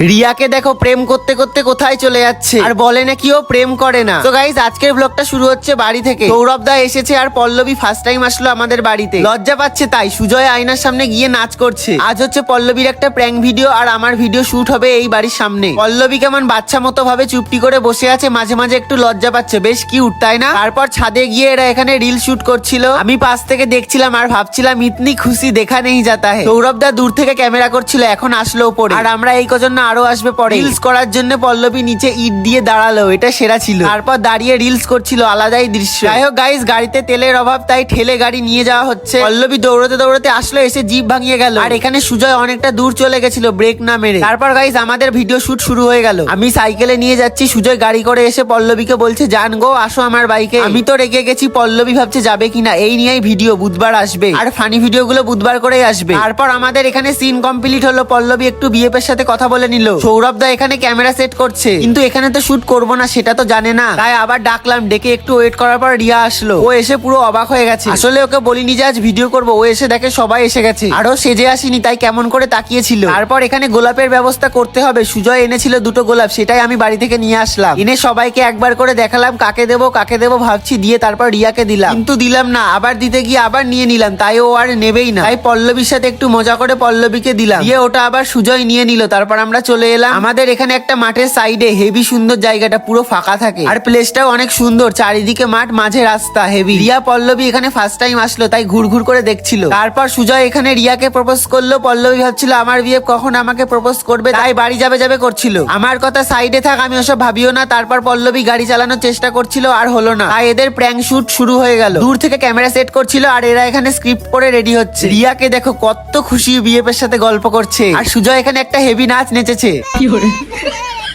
রিয়াকে দেখো প্রেম করতে করতে কোথায় চলে যাচ্ছে। আর বলে না কি ও প্রেম করে না। তো গাইজ আজকের ব্লগটা শুরু হচ্ছে বাড়ি থেকে। সৌরভ দা এসেছে আর পল্লবী ফার্স্ট টাইম আসলো আমাদের বাড়িতে। লজ্জা পাচ্ছে তাই সুজয় আয়নার সামনে গিয়ে নাচ করছে। আজ হচ্ছে পল্লবীর একটা প্র্যাঙ্ক ভিডিও আর আমার ভিডিও শুট হবে এই বাড়ির সামনে। পল্লবী কেমন বাচ্চা মতো ভাবে চুপটি করে বসে আছে, মাঝে মাঝে একটু লজ্জা পাচ্ছে। বেশ কিউট তাই না? তারপর ছাদে গিয়ে এরা এখানে রিল শুট করছিল। আমি পাশ থেকে দেখছিলাম আর ভাবছিলাম, ইতনি খুশি দেখা নেই যাতা সৌরভ দা দূর থেকে ক্যামেরা করছিল, এখন আসলো উপরে। আর আমরা এই কজন আরও আসবে পরে। রিলস করার জন্য পল্লবী নিচে ইট দিয়ে দাঁড়াল এটা সেরা ছিল। তারপর দাঁড়িয়ে রিলস করছিল আলাদাই দৃশ্য। যাই হোক গাইস গাড়িতে তেলের অভাব তাই ঠেলে গাড়ি নিয়ে যাওয়া হচ্ছে। পল্লবী দৌড়তে দৌড়তে আসলো এসে জিপ ভাঙিয়ে গেল। আর এখানে সুজয় অনেকটা দূর চলে গেছিল ব্রেক না মেরে। তারপর গাইস আমাদের ভিডিও শুট শুরু হয়ে গেল। আমি সাইকেলে নিয়ে যাচ্ছি সুজয় গাড়ি করে এসে পল্লবীকে বলছে জান গো আসো আমার বাইকে আমি তো রেগে গেছি পল্লবী ভাবছে যাবে কিনা? এই নিয়েই ভিডিও বুধবার আসবে। আর ফানি ভিডিও গুলো বুধবার করেই আসবে। তারপর আমাদের এখানে সিন কমপ্লিট হলো পল্লবী একটু বিএফ এর সাথে কথা বলে নিল সৌরভ দা এখানে ক্যামেরা সেট করছে। কিন্তু এখানে তো শুট করব না, সেটা তো জানে না। তাই আবার ডাকলাম, ডেকে একটু ওয়েট করার পর রিয়া আসলো। ও এসে পুরো অবাক হয়ে গেছে। আসলে ওকে বলিনি যে আজ ভিডিও করব, ও এসে দেখে সবাই এসে গেছে। আরও সেজে আসিনি, তাই কেমন করে তাকিয়েছিল। তারপর এখানে গোলাপের ব্যবস্থা করতে হবে। সুজয় এনেছিল দুটো গোলাপ, সেটাই আমি বাড়ি থেকে নিয়ে আসলাম। এনে সবাইকে একবার করে দেখালাম, কাকে দেবো কাকে দেবো ভাবছি, দিয়ে তারপর রিয়াকে দিলাম। কিন্তু দিলাম না, আবার দিতে গিয়ে আবার নিয়ে নিলাম, তাই ও আর নেবেই না। তাই পল্লবীর সাথে একটু মজা করে পল্লবীকে দিলাম। দিয়ে ওটা আবার সুজয় নিয়ে নিল, তারপর আমরা চলে এলাম। আমাদের এখানে একটা মাঠের সাইডে হেভি সুন্দর জায়গাটা, পুরো ফাঁকা থাকে। আর প্লেসটাও অনেক সুন্দর, চারিদিকে মাঠ, মাঝে রাস্তা, হেভি। রিয়া পল্লবী এখানে ফার্স্ট টাইম আসলো, তাই ঘুর ঘুর করে দেখছিল। তারপর সুজয় এখানে রিয়াকে প্রপোজ করল, পল্লবী ভাবছিল, আমার বিয়ে কখন আমাকে প্রপোজ করবে? তাই বাড়ি যাবে যাবে করছিল। আমার কথা সাইডে থাক, আমি ওসব ভাবিও না। তারপর পল্লবী গাড়ি চালানোর চেষ্টা করছিল, আর হলো না। তাই এদের প্র্যাঙ্ক শুট শুরু হয়ে গেল। দূর থেকে ক্যামেরা সেট করছিল, আর এরা এখানে স্ক্রিপ্ট করে রেডি হচ্ছে। রিয়াকে দেখো, কত খুশি বিএফ এর সাথে গল্প করছে। আর সুজয় এখানে একটা হেভি নাচ নেচেছে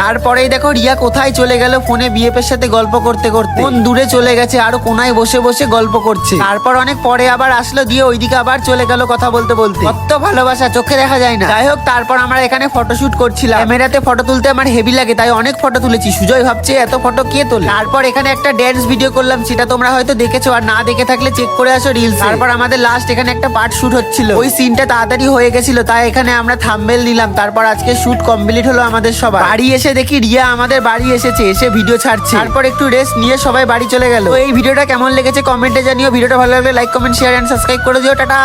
তারপরেই দেখো রিয়া কোথায় চলে গেল ফোনে বিএফ এর সাথে গল্প করতে করতে। কোন দূরে চলে গেছে আরও কোনায় বসে বসে গল্প করছে। তারপর অনেক পরে আবার আসলো দিয়ে ওইদিকে আবার চলে গেল কথা বলতে বলতে। কত ভালোবাসা, চোখে দেখা যায় না। যাই হোক তারপর আমরা এখানে ফটোশুট করছিলাম। ক্যামেরাতে ফটো তুলতে আমার হেভি লাগে, তাই অনেক ফটো তুলেছি। সুজয় ভাবছে, এত ফটো কে তোলে? তারপর এখানে একটা ড্যান্স ভিডিও করলাম, সেটা তোমরা হয়তো দেখেছ। আর না দেখে থাকলে চেক করে আসো রিলস তারপর আমাদের লাস্ট এখানে একটা পার্ট শুট হচ্ছিল। ওই সিনটা তাড়াতাড়ি হয়ে গেছিল, তাই এখানে আমরা থাম্বেল নিলাম। তারপর আজকে শুট কমপ্লিট হলো আমাদের সবার। বাড়ি এসে দেখি রিয়া আমাদের বাড়ি এসেছে, এসে ভিডিও ছাড়ছে। তারপর একটু রেস্ট নিয়ে সবাই বাড়ি চলে গেল। এই ভিডিওটা কেমন লেগেছে কমেন্টে জানিও। ভিডিওটা ভালো লাগলে like comment share and subscribe করে দিও। টাটা!